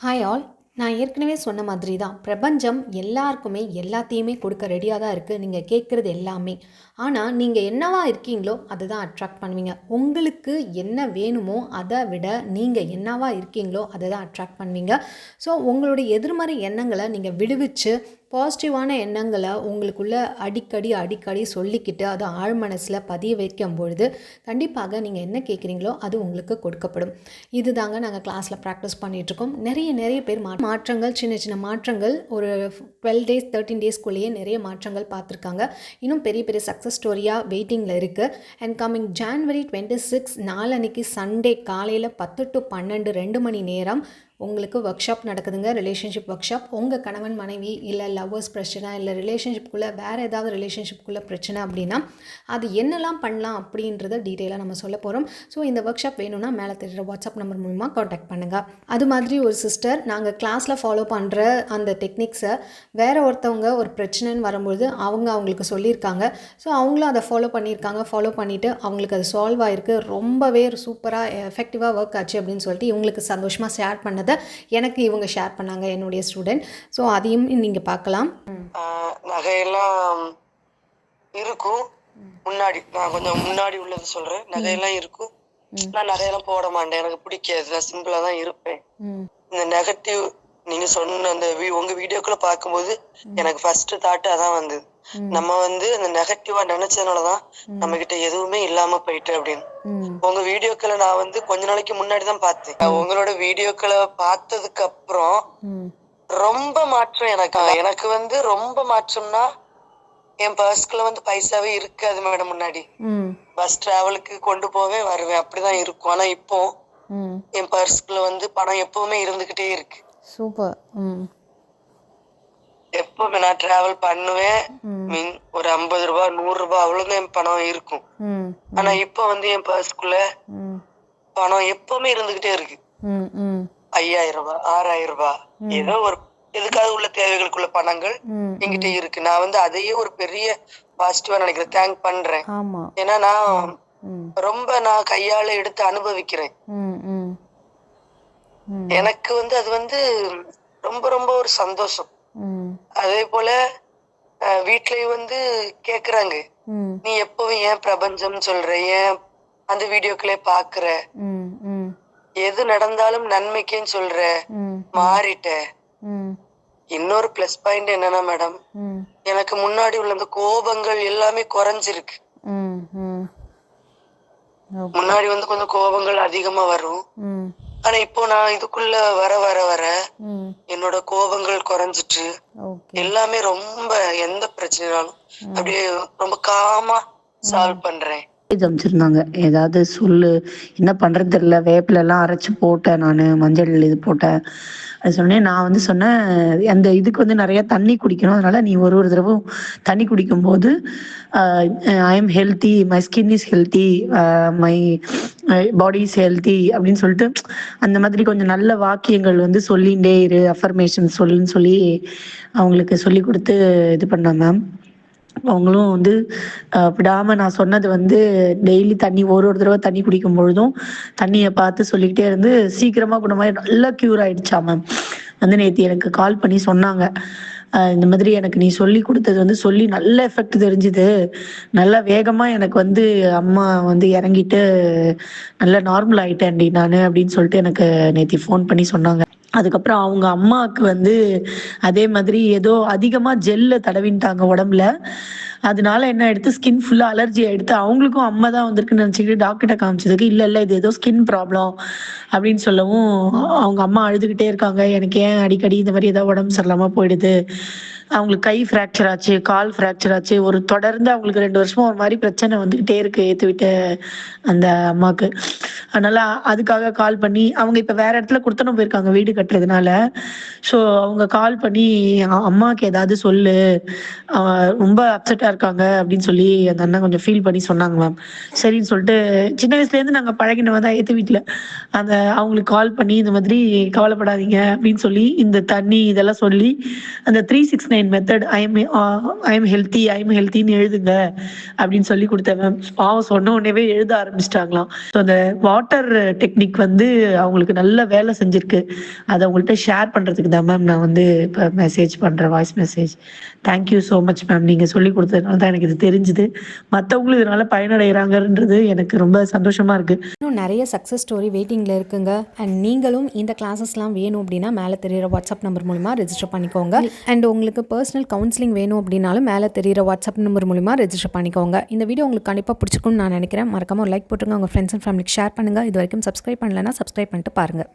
Hi all நான் ஏற்கனவே சொன்ன மாதிரி தான் பிரபஞ்சம் எல்லாருக்குமே எல்லாத்தையுமே கொடுக்க ரெடியாக தான் இருக்குது நீங்கள் கேட்குறது எல்லாமே. ஆனால் நீங்கள் என்னவா இருக்கீங்களோ அதை தான் அட்ராக்ட் பண்ணுவீங்க. உங்களுக்கு என்ன வேணுமோ அதை விட நீங்கள் என்னவா இருக்கீங்களோ அதை தான் அட்ராக்ட் பண்ணுவீங்க. ஸோ உங்களுடைய எதிர்மறை எண்ணங்களை நீங்கள் விடுவிச்சு பாசிட்டிவான எண்ணங்களை உங்களுக்குள்ள அடிக்கடி அடிக்கடி சொல்லிக்கிட்டு அதை ஆழ் மனசில் பதிய வைக்கும் பொழுது கண்டிப்பாக நீங்கள் என்ன கேட்குறீங்களோ அது உங்களுக்கு கொடுக்கப்படும். இது தாங்க நாங்கள் கிளாஸில் ப்ராக்டிஸ் பண்ணிகிட்ருக்கோம் நிறைய நிறைய பேர் மா மாற்றங்கள் சின்ன சின்ன மாற்றங்கள் ஒரு டுவெல் டேஸ் தேர்ட்டின் டேஸ்க்குள்ளேயே நிறைய மாற்றங்கள் பார்த்துருக்காங்க. இன்னும் பெரிய பெரிய சக்ஸஸ் ஸ்டோரியாக வெயிட்டிங்கில் இருக்குது and coming January twenty six நாளன்னைக்கு Sunday காலையில் பத்து டு பன்னெண்டு ரெண்டு மணி நேரம் உங்களுக்கு ஒர்க் ஷாப் நடக்குதுங்க ரிலேஷன்ஷிப் ஒர்க் ஷாப் உங்கள் கணவன் மனைவி இல்லை லவ்வர்ஸ் பிரச்சனை இல்லை ரிலேஷன்ஷிப்புக்குள்ளே வேறு ஏதாவது ரிலேஷன்ஷிப்புக்குள்ளே பிரச்சனை அப்படின்னா அது என்னெல்லாம் பண்ணலாம் அப்படின்றத டீட்டெயிலாக நம்ம சொல்ல போகிறோம் ஸோ இந்த ஒர்க் ஷாப் வேணும்னா மேலே தெரிகிற வாட்ஸ்அப் நம்பர் மூலமாக காண்டாக்ட் பண்ணுங்கள் அது மாதிரி ஒரு சிஸ்டர் நாங்கள் கிளாஸில் ஃபாலோ பண்ணுற அந்த டெக்னிக்ஸை வேறு ஒருத்தவங்க ஒரு பிரச்சனைன்னு வரும்பொழுது அவங்க அவங்களுக்கு சொல்லியிருக்காங்க. ஸோ அவங்களும் அதை ஃபாலோ பண்ணியிருக்காங்க. ஃபாலோ பண்ணிவிட்டு அவங்களுக்கு அது சால்வ் ஆகிருக்கு ரொம்பவே சூப்பராக எஃபெக்டிவாக ஒர்க் ஆச்சு அப்படின்னு சொல்லிட்டு இவங்களுக்கு சந்தோஷமாக ஷேர் பண்ணது எனக்கு இவங்க ஷேர் பண்ணாங்க என்னுடைய ஸ்டூடெண்ட் ஸோ அதையும் நீங்கள் பார்க்கலாம். நகையெல்லாம் இருக்கும். முன்னாடி நான் கொஞ்சம் முன்னாடி உள்ளது சொல்றேன். நகையெல்லாம் இருக்கும். நான் நகையெல்லாம் போட மாட்டேன். எனக்கு பிடிக்காது. நான் சிம்பிளா தான் இருப்பேன். இந்த நெகட்டிவ் நீங்க சொன்ன அந்த உங்க வீடியோக்குள்ள பார்க்கும்போது எனக்கு ஃபர்ஸ்ட் தாட் அதான் வந்தது. நம்ம வந்து அந்த நெகட்டிவா நினைச்சதுனாலதான் நம்ம கிட்ட எதுவுமே இல்லாம போயிட்டு அப்படின்னு. உங்க வீடியோக்களை நான் வந்து கொஞ்ச நாளைக்கு முன்னாடி தான் பார்த்தேன். உங்களோட வீடியோக்களை பார்த்ததுக்கு அப்புறம் ரொம்ப மாற்றம் எனக்கு. எனக்கு வந்து ரொம்ப மாற்றம்னா என் பர்ஸ்க்குள்ள வந்து பைசாவே இருக்காது மேடம் முன்னாடி. பஸ் டிராவலுக்கு கொண்டு போவே வருவேன். அப்படிதான் இருக்கும். ஆனா இப்போ என் பர்ஸ்க்குள்ள வந்து பணம் எப்பவுமே இருந்துகிட்டே இருக்கு. சூப்பர் ம் எப்பவுமே நான் டிராவல் பண்ணுவேன். மீன் ஒரு ஐம்பது ரூபாய் நூறு ரூபாய் அவ்வளவுதான் என் பணம் இருக்கும் ஆனா இப்போ வந்து என் பர்ஸ்க்குள்ள பணம் எப்பவுமே இருந்துகிட்டே இருக்கு ஐயாயிரம் ரூபாய் ஆறாயிரம் ரூபாய் ஏதோ ஒரு எதுக்காக உள்ள தேவைகளுக்குள்ள பணங்கள் என்கிட்ட இருக்கு நான் வந்து அதையே ஒரு பெரிய பாசிட்டிவா நினைக்கிறேன் தேங்க் பண்றேன் ஏன்னா நான் ரொம்ப நான் கையால எடுத்து அனுபவிக்கிறேன் எனக்கு வந்து அது வந்து ரொம்ப ரொம்ப ஒரு சந்தோஷம். அதே போல வீட்லயும் வந்து கேக்குறாங்க. நீ எப்பவும் ஏன் பிரபஞ்சம் சொல்ற? ஏன் அந்த வீடியோக்களே பாக்குற? எது நடந்தாலும் நன்மைக்கேன்னு சொல்ற? மாறிட்ட. இன்னொரு பிளஸ் பாயிண்ட் என்னன்னா மேடம் எனக்கு முன்னாடி உள்ள அந்த கோபங்கள் எல்லாமே குறைஞ்சிருக்கு. முன்னாடி வந்து கொஞ்சம் கோபங்கள் அதிகமா வரும். ஆனா இப்போ நான் இதுக்குள்ள வர வர வர என்னோட கோபங்கள் குறைஞ்சிட்டு எல்லாமே ரொம்ப எந்த பிரச்சனைனாலும் அப்படியே ரொம்ப காமா சால்வ் பண்றேன். மெசேஜ் ஏதாவது சொல்லு. என்ன பண்றது தெரியல. வேப்பில எல்லாம் அரைச்சு போட்டேன் நான். மஞ்சள் இது போட்டேன். அது சொன்னேன் நான் வந்து சொன்னேன் அந்த இதுக்கு வந்து நிறைய தண்ணி குடிக்கணும். அதனால நீ ஒரு ஒரு தடவும் தண்ணி குடிக்கும் போது I am healthy my skin is healthy my body is healthy அப்படின்னு சொல்லிட்டு அந்த மாதிரி கொஞ்சம் நல்ல வாக்கியங்கள் வந்து சொல்லிகிட்டே இரு. அஃபர்மேஷன் சொல்லுன்னு சொல்லி அவங்களுக்கு சொல்லி கொடுத்து இது பண்ணேன் மேம் அவங்களும் வந்து விடாமல் விடாம நான் சொன்னது வந்து டெய்லி தண்ணி ஒரு ஒரு தடவை தண்ணி குடிக்கும் பொழுதும் தண்ணியை பார்த்து சொல்லிக்கிட்டே இருந்து சீக்கிரமா குணமாயி நல்லா க்யூர் ஆயிடுச்சா மேம் வந்து நேற்று எனக்கு கால் பண்ணி சொன்னாங்க. இந்த மாதிரி எனக்கு நீ சொல்லி கொடுத்தது வந்து சொல்லி நல்ல எஃபெக்ட் தெரிஞ்சுது. நல்லா வேகமா எனக்கு வந்து அம்மா வந்து இறங்கிட்டு நல்லா நார்மல் ஆயிட்டேன்டி நான் அப்படின்னு சொல்லிட்டு எனக்கு நேற்று ஃபோன் பண்ணி சொன்னாங்க. அதுக்கப்புறம் அவங்க அம்மாவுக்கு வந்து அதே மாதிரி ஏதோ அதிகமாக ஜெல்ல தடவின்ட்டாங்க உடம்புல. அதனால என்ன எடுத்து ஸ்கின் ஃபுல்லாக அலர்ஜி எடுத்து அவங்களுக்கும் அம்மா தான் வந்திருக்குன்னு நினச்சிக்கிட்டு டாக்டர்கிட்ட காமிச்சதுக்கு இல்லை இல்லை இது ஏதோ ஸ்கின் ப்ராப்ளம் அப்படின்னு சொல்லவும் அவங்க அம்மா அழுதுகிட்டே இருக்காங்க. எனக்கு ஏன் அடிக்கடி இந்த மாதிரி ஏதோ உடம்பு சரியில்லாமல் போயிடுது? அவங்களுக்கு கை ஃப்ராக்சர் ஆச்சு கால் ஃப்ராக்சர் ஆச்சு. ஒரு தொடர்ந்து அவங்களுக்கு ரெண்டு வருஷமா ஒரு மாதிரி பிரச்சனை வந்துகிட்டே இருக்கு ஏத்து விட்ட அந்த அம்மாக்கு. அதனால அதுக்காக கால் பண்ணி அவங்க இப்ப வேற இடத்துல கொடுத்தனும் போயிருக்காங்க வீடு கட்டுறதுனால. ஸோ அவங்க கால் பண்ணி அம்மாவுக்கு ஏதாவது சொல்லு. அவ ரொம்ப அப்செட்டா இருக்காங்க அப்படின்னு சொல்லி அந்த அண்ணன் கொஞ்சம் ஃபீல் பண்ணி சொன்னாங்க மேம் சரின்னு சொல்லிட்டு சின்ன வயசுல இருந்து நாங்க தான் ஏத்து வீட்டுல அந்த அவங்களுக்கு கால் பண்ணி இந்த மாதிரி கவலைப்படாதீங்க அப்படின்னு சொல்லி இந்த தண்ணி இதெல்லாம் சொல்லி அந்த three six nine nine method I am I am healthy I am ஹெல்த்தின்னு எழுதுங்க அப்படின்னு சொல்லி கொடுத்தேன் மேம் பாவம் சொன்ன உடனே எழுத ஆரம்பிச்சிட்டாங்களாம். ஸோ அந்த வாட்டர் டெக்னிக் வந்து அவங்களுக்கு நல்ல வேலை செஞ்சிருக்கு. அதை உங்கள்கிட்ட ஷேர் பண்ணுறதுக்கு தான் மேம் நான் வந்து இப்போ மெசேஜ் பண்ணுறேன் voice message thank you so much ma'am நீங்கள் சொல்லி கொடுத்ததுனால தான் எனக்கு இது தெரிஞ்சுது. மற்றவங்களும் இதனால பயனடைகிறாங்கன்றது எனக்கு ரொம்ப சந்தோஷமா இருக்கு. இன்னும் நிறைய சக்ஸஸ் ஸ்டோரி வெயிட்டிங்கில் இருக்குங்க. அண்ட் நீங்களும் இந்த கிளாஸஸ்லாம் வேணும் அப்படின்னா மேலே தெரியிற வாட்ஸ்அப் நம்பர் மூலிமா ரெஜிஸ்டர் பண்ணிக்கோங்க. அண்ட் உங்களுக்கு பர்சனல் கவுன்சிலிங் வேணும் அப்படின்னாலும் மேலே தெரிகிற வாட்ஸ்அப் நம்பர் மூலிமா ரெஜிஸ்டர் பண்ணிக்கோங்க. இந்த வீடியோ உங்களுக்கு கண்டிப்பாக பிடிச்சிக்கும்னு நான் நினைக்கிறேன். மறக்காம ஒரு லைக் போட்டுருங்க. உங்கள் ஃப்ரெண்ட்ஸ் அண்ட் ஃபேமிலிக்கு ஷேர் பண்ணுங்கள் இது வரைக்கும் சப்ஸ்கிரைப் பண்ணலைன்னா சப்ஸ்கிரைப் பண்ணிட்டு பாருங்கள்